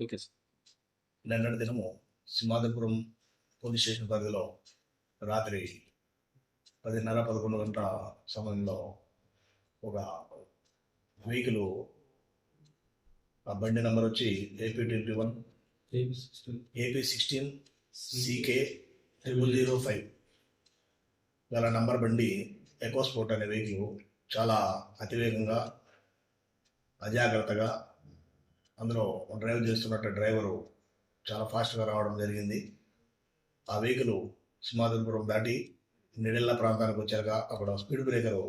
Okay sir. నిన్నటి దినము Simhadripuram police station పరిధిలో రాత్రి పదిన్నర పదకొండు గంటల సమయంలో ఒక వెహికల్ ఆ బండి నెంబర్ వచ్చి AP twenty one AP sixteen CK triple zero five. గల నంబర్ బండి ఎకోస్పోర్ట్ అనే వెహికల్ చాలా అతివేగంగా అజాగ్రత్తగా అందులో డ్రైవ్ చేస్తున్నట్టు డ్రైవరు చాలా ఫాస్ట్గా రావడం జరిగింది. ఆ వెహికల్ సింహాద్రిపురం దాటి నిడెల్ల ప్రాంతానికి వచ్చాక అక్కడ స్పీడ్ బ్రేకర్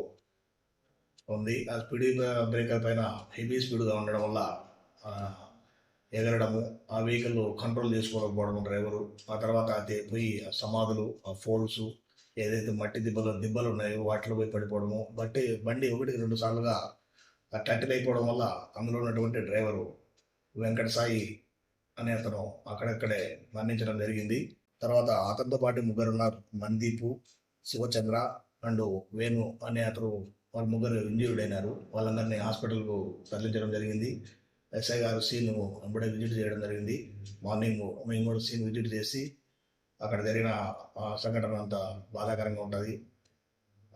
ఉంది. ఆ స్పీడ్ బ్రేకర్ పైన హెవీ స్పీడ్గా ఉండడం వల్ల ఎగరడము ఆ వెహికల్ కంట్రోల్ చేసుకోకపోవడం డ్రైవరు. ఆ తర్వాత అది పోయి సమాధులు ఆ ఫోల్స్ ఏదైతే మట్టి దిబ్బలు దిబ్బలు ఉన్నాయో వాటిలో పోయి పడిపోవడము. బట్టి బండి ఒకటికి రెండు సార్లుగా టట్టిల్ అయిపోవడం వల్ల అందులో ఉన్నటువంటి డ్రైవరు వెంకట సాయి అనే అతను అక్కడక్కడే మరణించడం జరిగింది. తర్వాత అతనితో పాటు ముగ్గురు ఉన్నారు. మందీపు శివచంద్ర అండ్ వేణు అనే అతను వాళ్ళ ముగ్గురు ఇంజూర్డ్ అయినారు. వాళ్ళందరినీ హాస్పిటల్కు తరలించడం జరిగింది. ఎస్ఐ గారు సీన్ అప్పుడే విజిట్ చేయడం జరిగింది. మార్నింగ్ మేము కూడా సీన్ విజిట్ చేసి అక్కడ జరిగిన ఆ సంఘటన అంతా బాధాకరంగా ఉంటుంది.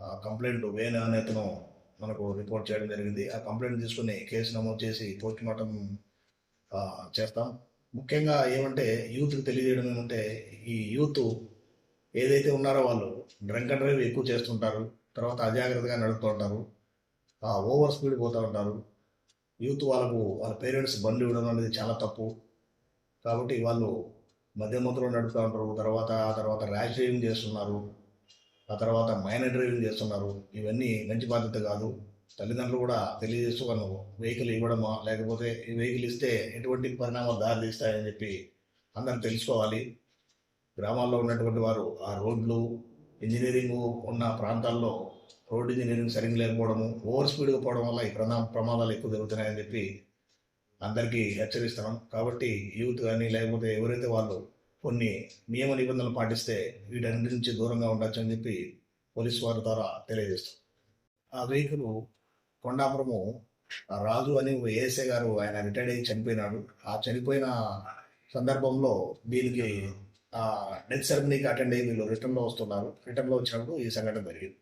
ఆ కంప్లైంట్ వేణు అనే అతను మనకు రిపోర్ట్ చేయడం జరిగింది. ఆ కంప్లైంట్ తీసుకుని కేసు నమోదు చేసి పోస్ట్ మార్టం చేస్తాం. ముఖ్యంగా ఏమంటే యూత్కి తెలియజేయడం ఏమంటే ఈ యూత్ ఏదైతే ఉన్నారో వాళ్ళు డ్రంక్ అండ్ డ్రైవ్ ఎక్కువ చేస్తుంటారు. తర్వాత అజాగ్రత్తగా నడుపుతూ ఉంటారు. ఓవర్ స్పీడ్ పోతూ ఉంటారు. యూత్ వాళ్ళకు వాళ్ళ పేరెంట్స్ బండ్లు ఇవ్వడం అనేది చాలా తప్పు. కాబట్టి వాళ్ళు మధ్య మధ్యలో నడుపుతూ ఉంటారు. తర్వాత ఆ తర్వాత ర్యాష్ డ్రైవింగ్ చేస్తున్నారు. ఆ తర్వాత మైనర్ డ్రైవింగ్ చేస్తున్నారు. ఇవన్నీ మంచి బాధ్యత కాదు. తల్లిదండ్రులు కూడా తెలియజేస్తూ వాళ్ళు వెహికల్ ఇవ్వడమా లేకపోతే ఈ వెహికల్ ఇస్తే ఎటువంటి పరిణామాలు దారి తీస్తాయని చెప్పి అందరూ తెలుసుకోవాలి. గ్రామాల్లో ఉన్నటువంటి వారు ఆ రోడ్లు ఇంజనీరింగ్ ఉన్న ప్రాంతాల్లో రోడ్ ఇంజనీరింగ్ సరిగ్గా లేకపోవడము ఓవర్ స్పీడ్గా పోవడం వల్ల ఈ ప్రమా ప్రమాదాలు ఎక్కువ జరుగుతున్నాయని చెప్పి అందరికీ హెచ్చరిస్తున్నాం. కాబట్టి యూత్ కానీ లేకపోతే ఎవరైతే వాళ్ళు కొన్ని నియమ నిబంధనలు పాటిస్తే వీటన్నిటి నుంచి దూరంగా ఉండొచ్చు అని చెప్పి పోలీస్ వారి ద్వారా తెలియజేస్తాం ఆ వెహికల్ కొండాపురము రాజు అని ఏఎస్ఐ గారు ఆయన రిటైర్డ్ అయ్యి చనిపోయినాడు. ఆ చనిపోయిన సందర్భంలో దీనికి ఆ డెత్ సెరమనీకి అటెండ్ అయ్యి వీళ్ళు రిటర్న్లో వస్తున్నారు. రిటర్న్లో వచ్చినప్పుడు ఈ సంఘటన జరిగింది.